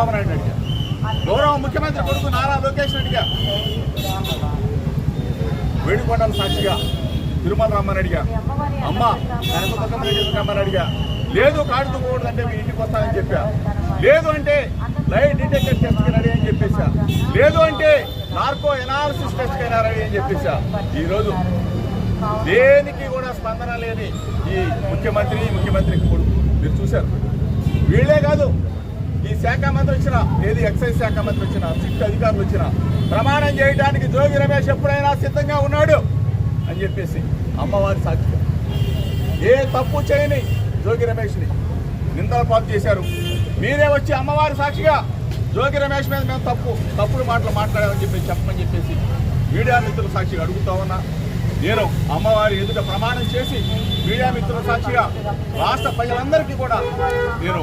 చంద్రబాబు నాయుడు అడిగారు గౌరవ ముఖ్యమంత్రి కొడుకు నారా లోకేష్ అడిగా వేడుకొండల సాక్షిగా తిరుమల రమ్మని అడిగా అమ్మ కనపకం రమ్మని అడిగా లేదు కాడు తుమ్మకూడదంటే మీ ఇంటికి వస్తానని చెప్పా. లేదు అంటే లైట్ డిటెక్టర్ టెస్ట్కి రెడీ అని చెప్పేసా లేదు అంటే నార్కో ఎనాలిసిస్ టెస్ట్కి అయినా రెడీ అని చెప్పేసా ఈరోజు దేనికి కూడా స్పందన లేని ఈ ముఖ్యమంత్రి ముఖ్యమంత్రి కొడుకు. మీరు చూశారు. వీళ్ళే కాదు శాఖ మంత్రి వచ్చిన ఏది ఎక్సైజ్ శాఖ మంత్రి వచ్చిన సిట్ అధికారులు వచ్చిన ప్రమాణం చేయడానికి జోగి రమేష్ ఎప్పుడైనా సిద్ధంగా ఉన్నాడు అని చెప్పేసి అమ్మవారి సాక్షిగా ఏ తప్పు చేయని జోగి రమేష్ని నిందల పాటు చేశారు. మీరే వచ్చి అమ్మవారి సాక్షిగా జోగి రమేష్ మీద మేము తప్పు తప్పుడు మాటలు మాట్లాడామని చెప్పి చెప్పమని చెప్పేసి మీడియా మిత్రుల సాక్షిగా అడుగుతా ఉన్నా. నేను అమ్మవారి ఎదుట ప్రమాణం చేసి మీడియా మిత్రుల సాక్షిగా రాష్ట్ర ప్రజలందరికీ కూడా నేను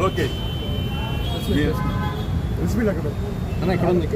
లోకేష్. అన్న ఇక్కడ ఉంది.